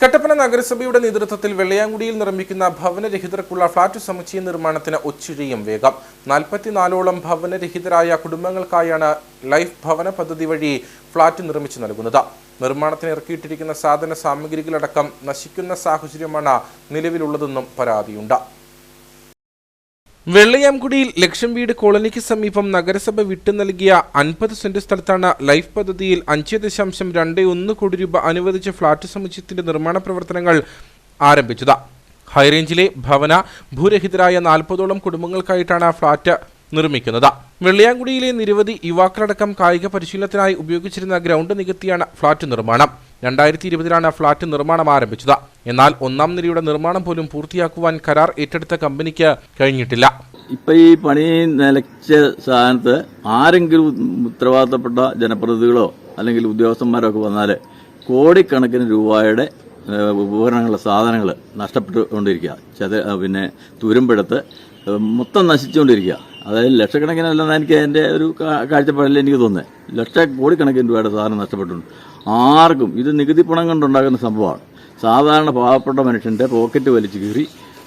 കട്ടപ്പന നഗരസഭയുടെ നേതൃത്വത്തിൽ വെള്ളയാങ്കുടിയിൽ നിർമ്മിക്കുന്ന ഭവനരഹിതർക്കുള്ള ഫ്ളാറ്റ് സമുച്ചയ നിർമ്മാണത്തിന് ഒച്ചിഴിയും വേഗം. നാൽപ്പത്തിനാലോളം ഭവനരഹിതരായ കുടുംബങ്ങൾക്കായാണ് ലൈഫ് ഭവന പദ്ധതി വഴി ഫ്ളാറ്റ് നിർമ്മിച്ചു നൽകുന്നത്. നിർമ്മാണത്തിന് ഇറക്കിയിട്ടിരിക്കുന്ന സാധന സാമഗ്രികളടക്കം നശിക്കുന്ന സാഹചര്യമാണ് നിലവിലുള്ളതെന്നും പരാതിയുണ്ട്. വെള്ളയാംകുടിയിൽ ലക്ഷം വീട് കോളനിക്ക് സമീപം നഗരസഭ വിട്ടു നൽകിയ അൻപത് സെന്റ് സ്ഥലത്താണ് ലൈഫ് പദ്ധതിയിൽ അഞ്ച് ദശാംശം രണ്ട് ഒന്ന് കോടി രൂപ അനുവദിച്ച ഫ്ളാറ്റ് സമുച്ചയത്തിന്റെ നിർമ്മാണ പ്രവർത്തനങ്ങൾ ആരംഭിച്ചത്. ഹൈറേഞ്ചിലെ ഭവന ഭൂരഹിതരായ നാൽപ്പതോളം കുടുംബങ്ങൾക്കായിട്ടാണ് ഫ്ളാറ്റ് നിർമ്മിക്കുന്നത്. വെള്ളിയാങ്കുടിയിലെ നിരവധി യുവാക്കളടക്കം കായിക പരിശീലനത്തിനായി ഉപയോഗിച്ചിരുന്ന ഗ്രൗണ്ട് നികത്തിയാണ് ഫ്ളാറ്റ് നിർമ്മാണം. രണ്ടായിരത്തി ഇരുപതിലാണ് ഫ്ളാറ്റ് നിർമ്മാണം ആരംഭിച്ചത്. എന്നാൽ ഒന്നാം നിരയുടെ നിർമ്മാണം പോലും പൂർത്തിയാക്കുവാൻ കരാർ ഏറ്റെടുത്ത കമ്പനിക്ക് കഴിഞ്ഞിട്ടില്ല. ഇപ്പൊ ഈ പണി നിലച്ച സ്ഥാനത്ത് ആരെങ്കിലും ഉത്തരവാദിത്തപ്പെട്ട ജനപ്രതിനിധികളോ അല്ലെങ്കിൽ ഉദ്യോഗസ്ഥന്മാരോ ഒക്കെ വന്നാൽ കോടിക്കണക്കിന് രൂപയുടെ ഉപകരണങ്ങൾ സാധനങ്ങൾ നഷ്ടപ്പെട്ടുകൊണ്ടിരിക്കുക ചത പിന്നെ തുരുമ്പെടുത്ത് മൊത്തം നശിച്ചുകൊണ്ടിരിക്കുക അതായത് ലക്ഷക്കണക്കിനല്ലെന്ന് എനിക്ക് എന്റെ ഒരു കാഴ്ചപ്പാടിൽ എനിക്ക് തോന്നുന്നത് ലക്ഷ കോടിക്കണക്കിന് രൂപയുടെ സാധനം നഷ്ടപ്പെട്ടിട്ടുണ്ട്. ആർക്കും ഇത് നികുതി പണം കൊണ്ടുണ്ടാകുന്ന സംഭവമാണ്. സാധാരണ പാവപ്പെട്ട മനുഷ്യന്റെ പോക്കറ്റ് വലിച്ചു കീറി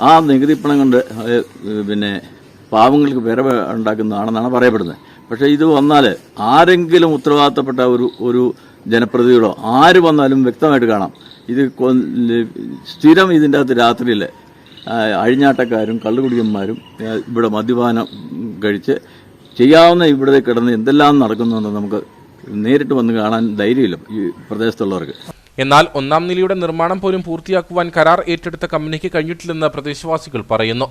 ആ നികുതി പണം കൊണ്ട് പിന്നെ പാവങ്ങൾക്ക് വിര ഉണ്ടാക്കുന്നതാണെന്നാണ് പറയപ്പെടുന്നത്. പക്ഷേ ഇത് വന്നാൽ ആരെങ്കിലും ഉത്തരവാദിത്തപ്പെട്ട ഒരു ഒരു ജനപ്രതിനിധികളോ ആര് വന്നാലും വ്യക്തമായിട്ട് കാണാം. ഇത് സ്ഥിരം ഇതിന്റെ അകത്ത് രാത്രിയിൽ അഴിഞ്ഞാട്ടക്കാരും കള്ളുകുടിയന്മാരും ഇവിടെ മദ്യപാനം കഴിച്ച് ചെയ്യാവുന്ന ഇവിടെ കിടന്ന് എന്തെല്ലാം നടക്കുന്നുണ്ടെന്ന് നമുക്ക് നേരിട്ട് വന്ന് കാണാൻ ധൈര്യമില്ല ഈ പ്രദേശത്തുള്ളവർക്ക്. എന്നാൽ ഒന്നാം നിലയുടെ നിർമ്മാണം പോലും പൂർത്തിയാക്കുവാൻ കരാർ ഏറ്റെടുത്ത കമ്പനിക്ക് കഴിഞ്ഞിട്ടില്ലെന്ന് പ്രദേശവാസികൾ പറയുന്നു.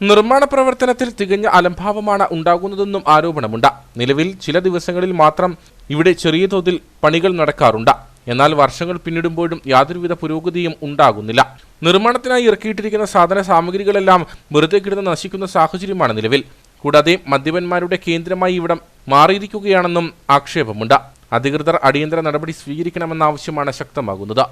നിർമ്മാണ പ്രവർത്തനത്തിൽ തികഞ്ഞ അലംഭാവമാണ് ഉണ്ടാകുന്നതെന്നും ആരോപണമുണ്ട്. നിലവിൽ ചില ദിവസങ്ങളിൽ മാത്രം ഇവിടെ ചെറിയ തോതിൽ പണികൾ നടക്കാറുണ്ട്. എന്നാൽ വർഷങ്ങൾ പിന്നിടുമ്പോഴും യാതൊരുവിധ പുരോഗതിയും ഉണ്ടാകുന്നില്ല. നിർമ്മാണത്തിനായി ഇറക്കിയിട്ടിരിക്കുന്ന സാധന സാമഗ്രികളെല്ലാം വെറുതെ കിടന്ന് നശിക്കുന്ന സാഹചര്യമാണ് നിലവിൽ. കൂടാതെ മദ്യപന്മാരുടെ കേന്ദ്രമായി ഇവിടം മാറിയിരിക്കുകയാണെന്നും ആക്ഷേപമുണ്ട്. അധികൃതർ അടിയന്തര നടപടി സ്വീകരിക്കണമെന്ന ആവശ്യമാണ് ശക്തമാകുന്നത്